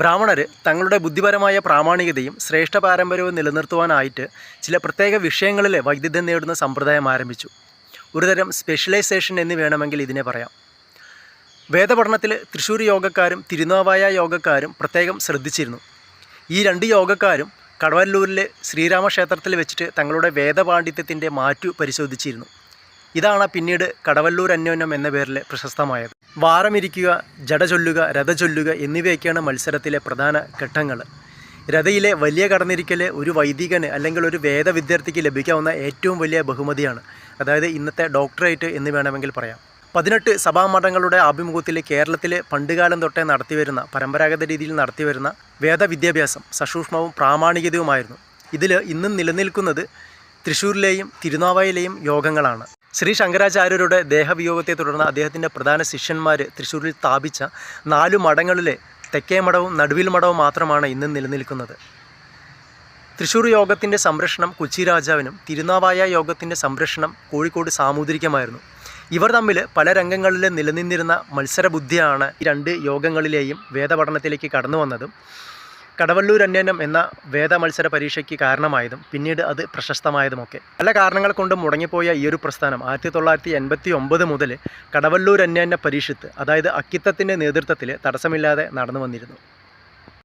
ബ്രാഹ്മണർ തങ്ങളുടെ ബുദ്ധിപരമായ പ്രാമാണികതയും ശ്രേഷ്ഠ പാരമ്പര്യവും നിലനിർത്തുവാനായിട്ട് ചില പ്രത്യേക വിഷയങ്ങളിൽ വൈദ്യുതം നേടുന്ന സമ്പ്രദായം ആരംഭിച്ചു. ഒരുതരം സ്പെഷ്യലൈസേഷൻ എന്ന് വേണമെങ്കിൽ ഇതിനെ പറയാം. വേദപഠനത്തിൽ തൃശ്ശൂർ യോഗക്കാരും തിരുനാവായ യോഗക്കാരും പ്രത്യേകം ശ്രദ്ധിച്ചിരുന്നു. ഈ രണ്ട് യോഗക്കാരും കടവല്ലൂരിലെ ശ്രീരാമക്ഷേത്രത്തിൽ വെച്ചിട്ട് തങ്ങളുടെ വേദപാണ്ഡിത്യത്തിന്റെ മാറ്റു പരിശോധിച്ചിരുന്നു. ഇതാണ് പിന്നീട് കടവല്ലൂർ അന്യോന്യം എന്ന പേരിൽ പ്രശസ്തമായത്. വാരമിരിക്കുക ജട ചൊല്ലുക രഥ ചൊല്ലുക എന്നിവയൊക്കെയാണ് മത്സരത്തിലെ പ്രധാന ഘട്ടങ്ങൾ. രഥയിലെ വലിയ കടന്നിരിക്കൽ ഒരു വൈദികന് അല്ലെങ്കിൽ ഒരു വേദ വിദ്യാർത്ഥിക്ക് ലഭിക്കാവുന്ന ഏറ്റവും വലിയ ബഹുമതിയാണ്. അതായത് ഇന്നത്തെ ഡോക്ടറേറ്റ് എന്ന് വേണമെങ്കിൽ പറയാം. പതിനെട്ട് സഭാമഠങ്ങളുടെ ആഭിമുഖ്യത്തിൽ കേരളത്തിൽ പണ്ടുകാലം തൊട്ടേ നടത്തിവരുന്ന പരമ്പരാഗത രീതിയിൽ നടത്തിവരുന്ന വേദവിദ്യാഭ്യാസം സസൂക്ഷ്മവും പ്രാമാണികതയുമായിരുന്നു. ഇതിൽ ഇന്നും നിലനിൽക്കുന്നത് തൃശ്ശൂരിലെയും തിരുനാവായിലെയും യോഗങ്ങളാണ്. ശ്രീ ശങ്കരാചാര്യരുടെ ദേഹവിയോഗത്തെ തുടർന്ന് അദ്ദേഹത്തിന്റെ പ്രധാന ശിഷ്യന്മാർ തൃശ്ശൂരിൽ സ്ഥാപിച്ച നാലു മഠങ്ങളിലെ തെക്കേ മഠവും നടുവിൽ മഠവും മാത്രമാണ് ഇന്നും നിലനിൽക്കുന്നത്. തൃശ്ശൂർ യോഗത്തിന്റെ സംരക്ഷണം കൊച്ചി രാജാവിനും തിരുനാവായ യോഗത്തിന്റെ സംരക്ഷണം കോഴിക്കോട് സാമൂതിരിക്കമായിരുന്നു. ഇവർ തമ്മിൽ പല രംഗങ്ങളിൽ നിലനിന്നിരുന്ന മത്സരബുദ്ധിയാണ് രണ്ട് യോഗങ്ങളിലെയും വേദപഠനത്തിലേക്ക് കടന്നു വന്നതും കടവല്ലൂർ അന്യനം എന്ന വേദ മത്സര പരീക്ഷയ്ക്ക് കാരണമായതും പിന്നീട് അത് പ്രശസ്തമായതുമൊക്കെ. പല കാരണങ്ങൾ കൊണ്ട് മുടങ്ങിപ്പോയ ഈ ഒരു പ്രസ്ഥാനം ആയിരത്തി തൊള്ളായിരത്തി എൺപത്തി ഒമ്പത് മുതൽ കടവല്ലൂർ അന്യാന്യ പരീക്ഷത്ത് അതായത് അക്കിത്തത്തിന്റെ നേതൃത്വത്തിൽ തടസ്സമില്ലാതെ നടന്നു വന്നിരുന്നു